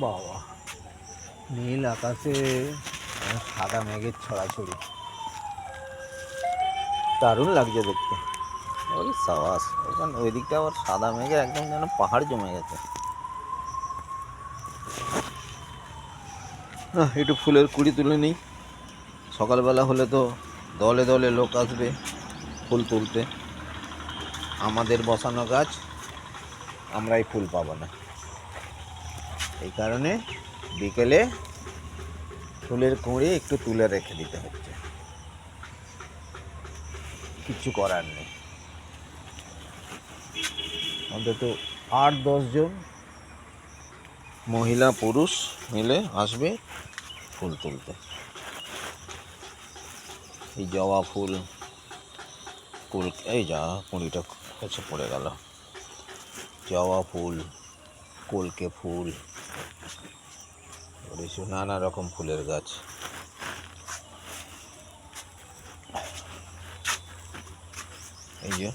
বাবা। নীল আকাশে সাদা মেঘের ছড়াছড়ি। দারুণ লাগছে দেখতে। ওই সাবাস ওখানে ওই দিকটা আবার সাদা মেঘে একদম যেন পাহাড় জমে গেছে। আহ, একটু ফুলের কুড়ি তুলে নিই। সকালবেলা হলে তো দলে দলে লোক আসবে ফুল তুলতে। আমাদের বসানো গাছ আমরাই ফুল পাবো না। এই কারণে বিকেলে ফুলের কুঁড়ি একটু তুলে রেখে দিতে হচ্ছে। কিচ্ছু করার নেই। অন্তত আট দশজন মহিলা, পুরুষ মিলে আসবে ফুল তুলতে। এই জবা ফুল কুল এই যা, কুঁড়িটা কাছে পড়ে গেল। জবা ফুল, কলকে ফুল রয়েছে নানা রকম ফুলের গাছ। এই যে।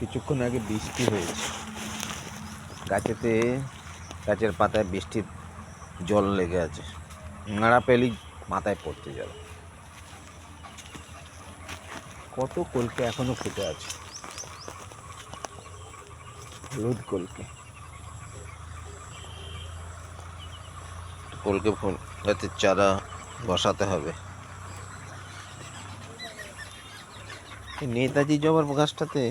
কিছুক্ষণ আগে বৃষ্টি হয়েছে। গাছেতে, গাছের পাতায় বৃষ্টির জল লেগে আছে। নাড়া পেলেই মাথায় পড়তে জল কত কলকে এখনও ফুটে আছে? হলুদ কলকে। কলকে ফুল চারা বসাতে হবে। নেতাজি জবার গাছটাতে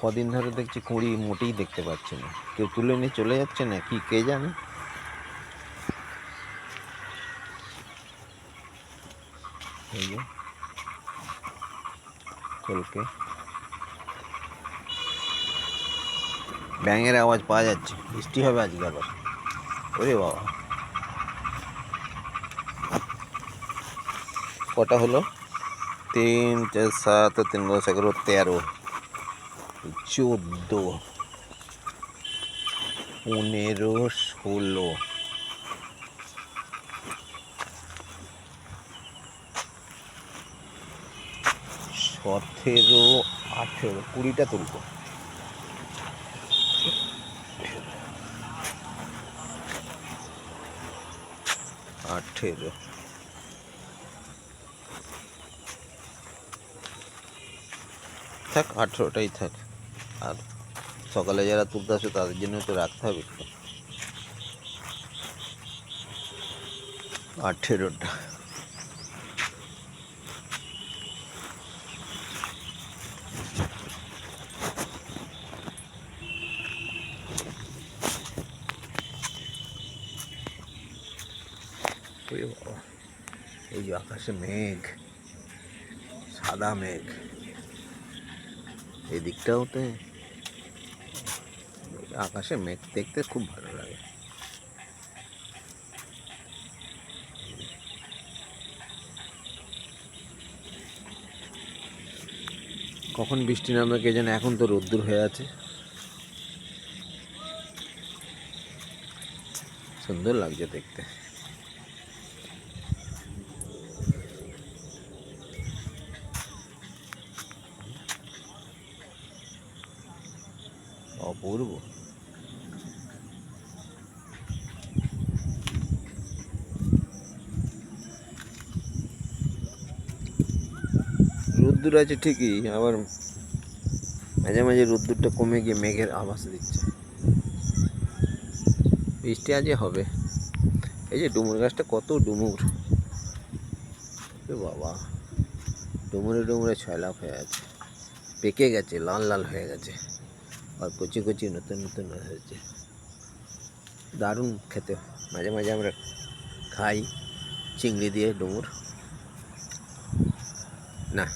কদিন ধরে দেখছি কুঁড়ি মোটেই দেখতে পাচ্ছি না। কেউ তুলে নিয়ে চলে যাচ্ছে না, কি কে জানে? এই যে। কলকে ব্যাঙের আওয়াজ পাওয়া যাচ্ছে। বৃষ্টি হবে আজকে আবার। ওরে বাবা। কটা হলো? তিন, চার, সাত, তিন, দশ, এগারো, তেরো, চোদ্দ, পনেরো, ষোলো। সতেরো আঠেরো, কুড়িটা তুলবো। আঠেরো। থাক, আঠেরোটাই থাক। আর সকালে যারা তুলতে আসে তাদের জন্য তো রাখতে হবে আঠেরোটা। বাবা, এই যে আকাশে মেঘ, সাদা মেঘ। এদিকটাও তো আকাশে মেঘ দেখতে খুব ভালো লাগে। কখন বৃষ্টি নামবে কে যেন এখন তো রোদ্দুর হয়ে আছে। সুন্দর লাগছে দেখতে। অপূর্ব রোদ্দুর আছে ঠিকই, আবার মাঝে মাঝে রোদ্দুরটা কমে গিয়ে মেঘের আভাস দিচ্ছে। বৃষ্টি আজই হবে। এই যে ডুমুর গাছটা কত ডুমুর। বাবা, ডুমুরে ডুমুরে ছয়লাভ হয়ে আছে। পেকে গেছে, লাল লাল হয়ে গেছে। আর কচি কচি নতুন নতুন হয়েছে দারুণ খেতে। মাঝে মাঝে আমরা খাই চিংড়ি দিয়ে ডুমুর। না,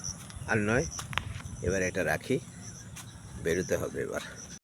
আর নয়, এবার এটা রাখি। বেরোতে হবে এবার।